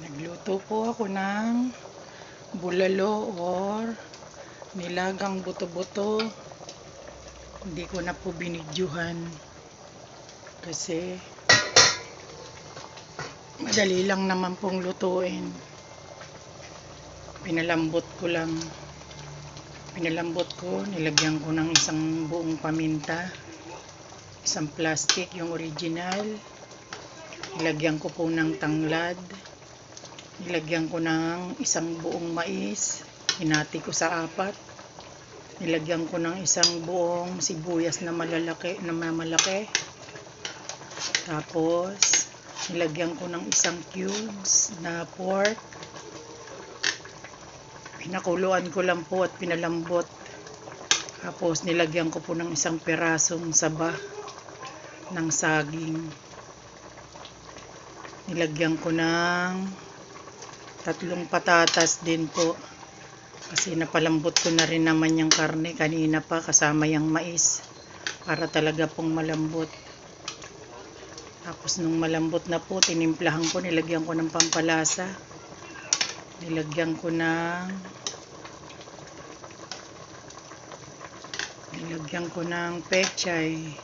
Nagluto po ako ng bulalo or nilagang buto-buto. Hindi ko na po binidyuhan kasi madali lang naman pong lutuin. Pinalambot ko lang. Pinalambot ko, nilagyan ko ng isang buong paminta. Isang plastic, yung original. Nilagyan ko po ng tanglad. Nilagyan ko ng isang buong mais. Hinati ko sa apat. Nilagyan ko ng isang buong sibuyas na malalaki, na mamalaki. Tapos, nilagyan ko ng isang cubes na pork. Pinakuluan ko lang po at pinalambot. Tapos, nilagyan ko po ng isang perasong saba ng saging. Nilagyan ko ng tatlong patatas din po. Kasi napalambot ko na rin naman yung karne kanina pa kasama yung mais. Para talaga pong malambot. Tapos nung malambot na po, tinimplahan ko, nilagyan ko ng pampalasa. Nilagyan ko ng nilagyan ko ng pechay.